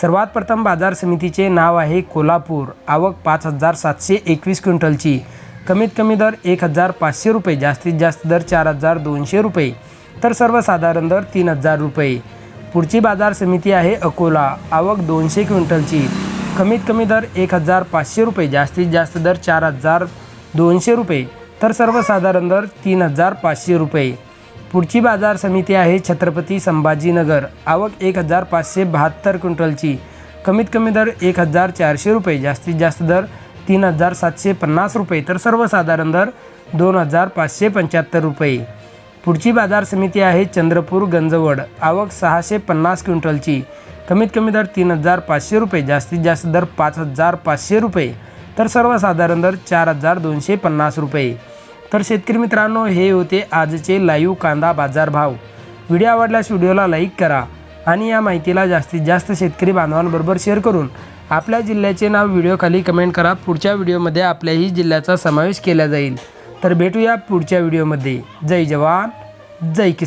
सर्वात प्रथम बाजार समितीचे नाव आहे कोल्हापूर. आवक पाच हजार सातशे एकवीस क्विंटलची. कमीत कमी दर एक हजार पाचशे रुपये जास्तीत जास्त दर चार हजार दोनशे रुपये. तर सर्वसाधारण दर तीन हजार रुपये. पुढची बाजार समिती आहे अकोला. आवक दोनशे क्विंटलची. कमीत कमी दर एक हजार पाचशे रुपये जास्तीत जास्त दर चार हजार दोनशे रुपये. तर सर्वसाधारण दर तीन हजार पाचशे रुपये. पुढची बाजार समिती आहे छत्रपती संभाजीनगर. आवक एक हजार पाचशे बहात्तर क्विंटलची. कमीत कमी दर एक हजार चारशे रुपये जास्तीत जास्त दर तीन हजार सातशे पन्नास रुपये तर सर्वसाधारण दर दोन हजार पाचशे पंच्याहत्तर रुपये. पुढची बाजार समिती आहे चंद्रपूर गंजवड. आवक सहाशे पन्नास क्विंटलची. कमीत कमी दर तीन हजार पाचशे रुपये जास्तीत जास्त दर पाच हजार पाचशे रुपये तर सर्वसाधारण दर चार हजार दोनशे पन्नास रुपये. तर शेतकरी मित्रांनो हे होते आजचे लाईव्ह कांदा बाजारभाव व्हिडिओ आवडल्यास व्हिडिओला लाईक करा आणि या माहितीला जास्तीत जास्त शेतकरी बांधवांबरोबर शेअर करून आपल्या जिल्ह्याचे नाव व्हिडिओखाली कमेंट करा. पुढच्या व्हिडिओमध्ये आपल्याही जिल्ह्याचा समावेश केला जाईल. तर भेटूया पुढच्या व्हिडिओमध्ये. जय जवान जय किसान.